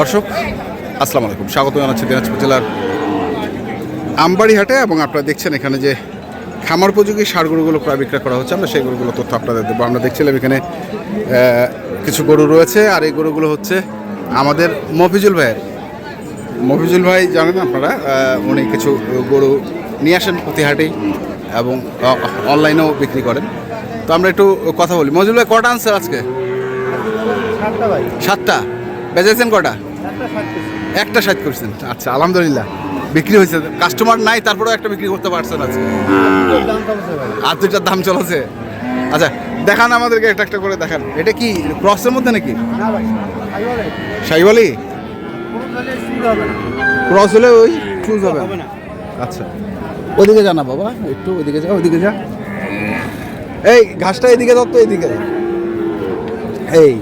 দর্শক আসসালামু আলাইকুম। স্বাগত জানাচ্ছি দিনাজপুর জেলার আমবাড়ি হাটে এবং আপনারা দেখছেন এখানে যে খামার উপযোগী সার গরুগুলো প্রায় বিক্রয় করা হচ্ছে আমরা সেই গরুগুলো তথ্য আপনাদের দেবো। আমরা দেখছিলাম এখানে কিছু গরু রয়েছে আর এই গরুগুলো হচ্ছে আমাদের মফিজুল ভাইয়ের। মফিজুল ভাই জানেন আপনারা উনি কিছু গরু নিয়ে আসেন প্রতি হাটেই এবং অনলাইনেও বিক্রি করেন। তো আমরা একটু কথা বলি। মফিজুল ভাই কটা আনছেন আজকে? সাতটা ভাই। সাতটা? বেচেছেন কটা একটা ষাট করছেন। আচ্ছা আলহামদুলিল্লাহ। বিক্রি হয়েছে। কাস্টমার নাই তারপরেও একটা বিক্রি করতে পারছেন আজকে। আর দুইটার দাম চলেছে? আচ্ছা দেখান আমাদেরকে একটা একটা করে দেখান। এটা কি ক্রসের মধ্যে নাকি? সাইওয়ালি। না। ক্রস হলে ওই চুজ হবে। আচ্ছা। ওদিকে যা না বাবা একটু ওদিকে যা ওইদিকে যা। এই ঘাসটা এদিকে দাও তো এদিকে। এই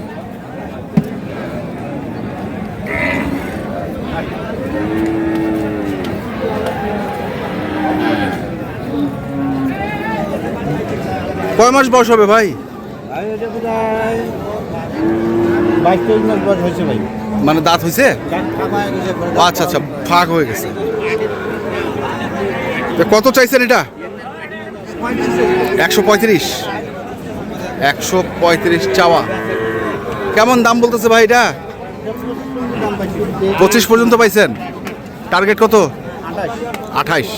কয় মাস বয়স হবে ভাই? মানে দাঁত হয়েছে? হয়ে আচ্ছা আচ্ছা ফাঁক হয়ে গেছে। কত চাইছেন এটা? একশো পঁয়ত্রিশ। একশো পঁয়ত্রিশ চাওয়া। কেমন দাম বলতেছে ভাই এটা? পঁচিশ পর্যন্ত পাইছেন? টার্গেট কত? আঠাইশ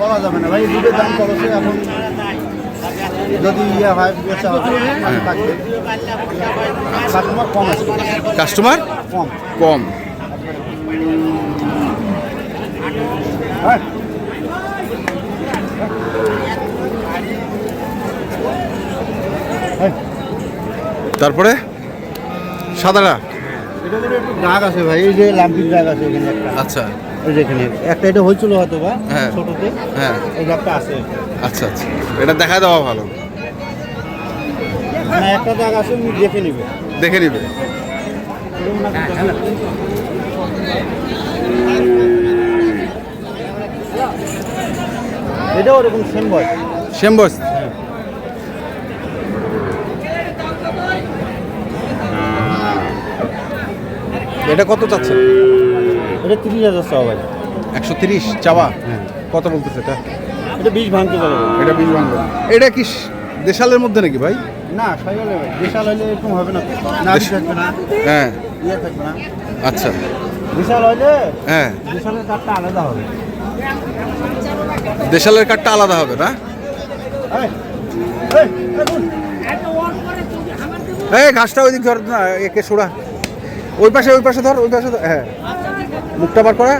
বলা যাবে না ভাই দুটোর দাম চলছে এখন যদি ইয়ে হয় বেচা হবে। কাস্টমার কম আছে। কাস্টমার? কম। কম। হ্যাঁ। হ্যাঁ তারপরে সাদাটা দাগ আছে ভাই এই যে লাম্পির দাগ আছে এখানে একটা। আচ্ছা। এই যে এখানে একটা এটা হয়েছিল হয়তো বা হ্যাঁ। ছোটতে। হ্যাঁ। এই দাগটা আছে। আচ্ছা আচ্ছা। এটা দেখা দেওয়া ভালো। মানে একটা দাগ আছে উনি দেখে নিবে। দেখে নিবে। এটাও ওরকম সেম বয়স। সেম বয়স। এটা কত চাচ্ছে এটা তিরিশ হাজার চাওয়া ভাই। একশো তিরিশ চাওয়া? হ্যাঁ। কত বলতেছে এটা? এটা বিষ ভাঙতে পারবে এটা বিশ বাংলা এটা কি দেশালের মধ্যে নাকি ভাই? না সাইকেলে ভাই। বিশাল হলে এরকম হবে না। না থাকবে না। হ্যাঁ। ইয়ে থাকবে না। আচ্ছা। বিশাল হলে হ্যাঁ। বিশালের কাঠটা আলাদা হবে। দেশালের কার্ডটা আলাদা হবে না। এই ঘাসটা ওই দিক ধর না একে সোড়া ওই পাশে ওই পাশে ধর ওই পাশে ধর হ্যাঁ। মুখটা বার করা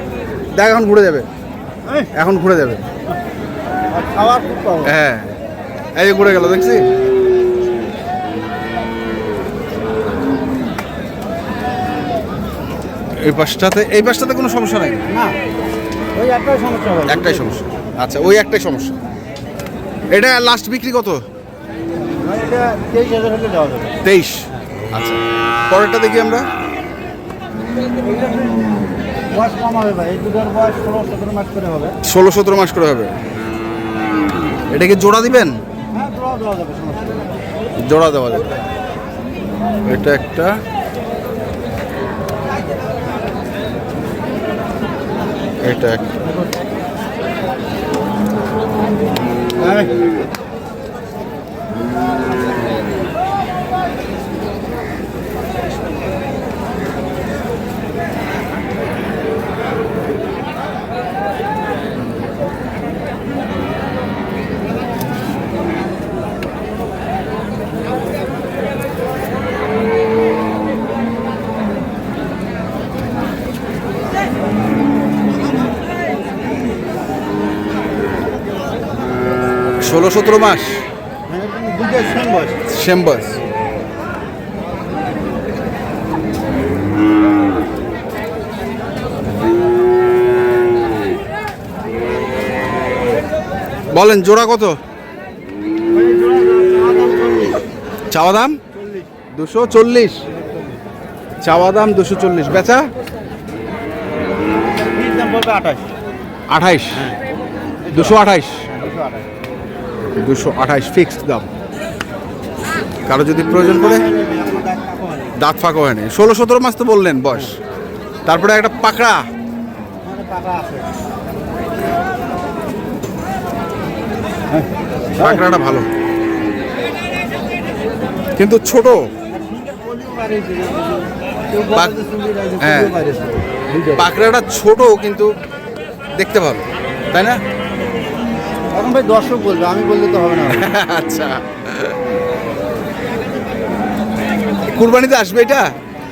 দেখ এখন ঘুরে যাবে। এখন ঘুরে যাবে। হ্যাঁ। এই যে ঘুরে গেল দেখছি? এই পাশটাতে এই পাশটাতে কোনো সমস্যা নাই? না ওই একটাই সমস্যা একটাই সমস্যা। আচ্ছা ওই একটাই সমস্যা। এটা লাস্ট বিক্রি কত? তেইশ। আচ্ছা পরেরটা দেখি আমরা। বয়স কম হবে ভাই এই দুটোর বয়স ষোলো সতেরো মাস করে হবে। ষোলো সতেরো মাস করে হবে। এটাকে জোড়া দিবেন? হ্যাঁ দেওয়া দেওয়া যাবে জোড়া দেওয়া যাবে। এটা একটা। এটা একটা ষোলো সতেরো মাস? সেম বয়স। বলেন জোড়া কত? চাওয়া দাম? দুশো চল্লিশ। চাওয়া দাম দুশো চল্লিশ। বেচা? আঠাইশ। দুশো আঠাইশ। দুশো আঠাশ ফিক্সড দাম। কারও যদি প্রয়োজন পড়ে, দাঁত ফাঁকা হয়নি ষোলো সতেরো মাস তো বললেন বয়স। তারপরে একটা পাকড়া। পাকড়াটা ভালো। কিন্তু ছোট। হ্যাঁ। পাকড়াটা ছোট, কিন্তু দেখতে ভালো। তাই না? এখন ভাই দর্শক বলবে আমি বললে তো হবে না। আচ্ছা। কুরবানিতে আসবে এটা?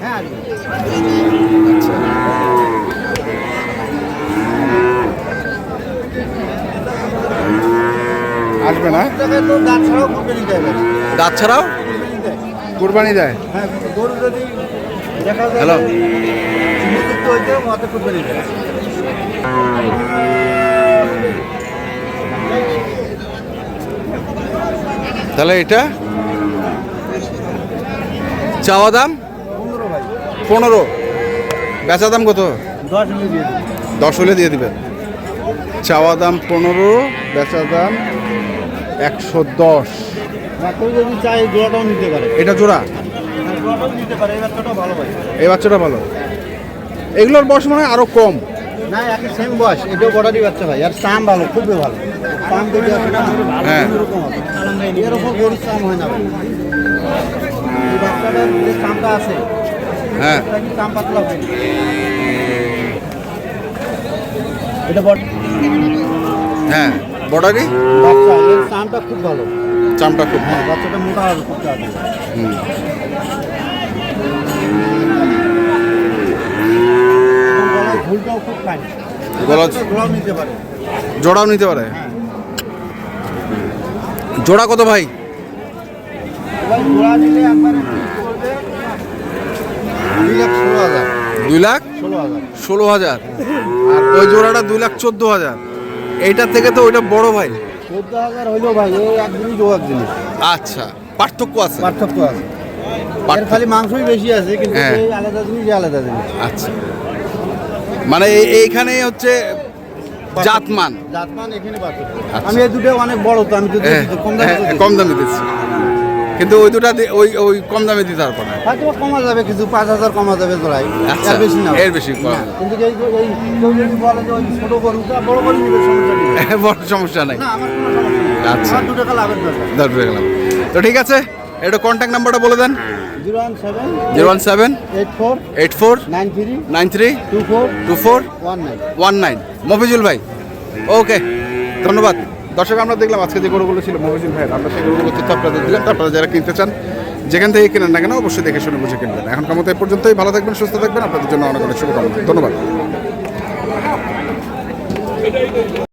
হ্যাঁ আসবে। না? দাঁত ছাড়াও কুরবানি দেয় ভাই। দাঁত ছাড়াও কুরবানি দেয় কুরবানি দেয় হ্যাঁ গরু যদি দেখা যায় হ্যালো মুক্ত হইতে মাথা কুরবানি দেয় তাহলে এটা? চাওয়া দাম? পনেরো। বেচা দাম কত? দশ হলে দিয়ে দিবেন। চাওয়া দাম পনেরো বেচা দাম একশো দশ। এটা জোড়া? হ্যাঁ, এই বাচ্চাটা ভালো। এগুলোর বয়স মনে হয় আরও কম। না একই সেম বয়স। এটাও বর্ডারই বাচ্চা ভাই। আর চাম ভালো খুবই ভালো। চাম যদি আছে না হ্যাঁ। এরকম গরুর চাম হয় না ভাই। এই বাচ্চাটার যে চামটা আছে হ্যাঁ। এটা চাম পাতলা হয়? এটা বট হ্যাঁ। বর্ডারি বাচ্চা এর চামটা খুব ভালো। চামটা খুব হ্যাঁ বাচ্চাটা মোটা হবে খুব তাড়াতাড়ি হুম। ঝুলটাও খুব ফাইন গলা- নিতে পারে। জোড়াও নিতে পারে? জোড়া কত ভাই? দুই লাখ ষোলো হাজার। আর ওই জোড়াটা দুই লাখ চোদ্দ হাজার। এইটার থেকে তো ওইটা বড় ভাই। চোদ্দ হাজার হইলেও ভাই জিনিস। আচ্ছা পার্থক্য আছে। পার্থক্য আছে। খালি মাংসই বেশি আছে কিন্তু হ্যাঁ। আলাদা জিনিস আলাদা জিনিস। আচ্ছা। মানে এইখানে হচ্ছে জাতমান। জাতমান এখানে আচ্ছা। আমি এই দুটো অনেক বড় তো আমি হ্যাঁ, কম দামে হ্যাঁ। কম দামে দিচ্ছি। কিন্তু ওই দুটা ওই ওই কম দামে দিতে পারব না। হয়তো কমা যাবে কিছু পাঁচ হাজার কমা যাবে জোড়াই আচ্ছা, এর বেশি না। এর বেশি কম। কিন্তু এই যে এই কেউ যদি বলে যে ওই ছোট গরুটা বড় গরু নিবে সমস্যা নেই বড় সমস্যা নাই। না আমার কোনো সমস্যা নেই। আচ্ছা। আমার দু টাকা লাভের দরকার। গেলাম তো ঠিক আছে এটা কন্ট্যাক্ট নাম্বারটা বলে দেন। Zero one seven zero one seven eight four eight four nine three two four one nine. Mofizul ভাই ওকে ধন্যবাদ। দর্শক আমরা দেখলাম আজকে যে গরুগুলো ছিল মফিজুল ভাইয়ের আমরা সেই গরুগুলো তথ্য আপনাদের দিলাম। তো আপনারা যারা কিনতে চান যেখান থেকে কেনেন না কেন অবশ্যই দেখে শুনে বুঝে কিনবেন। এখনকার মতো এই পর্যন্তই ভালো থাকবেন সুস্থ থাকবেন। আপনাদের জন্য অনেক অনেক শুভকামনা। ধন্যবাদ।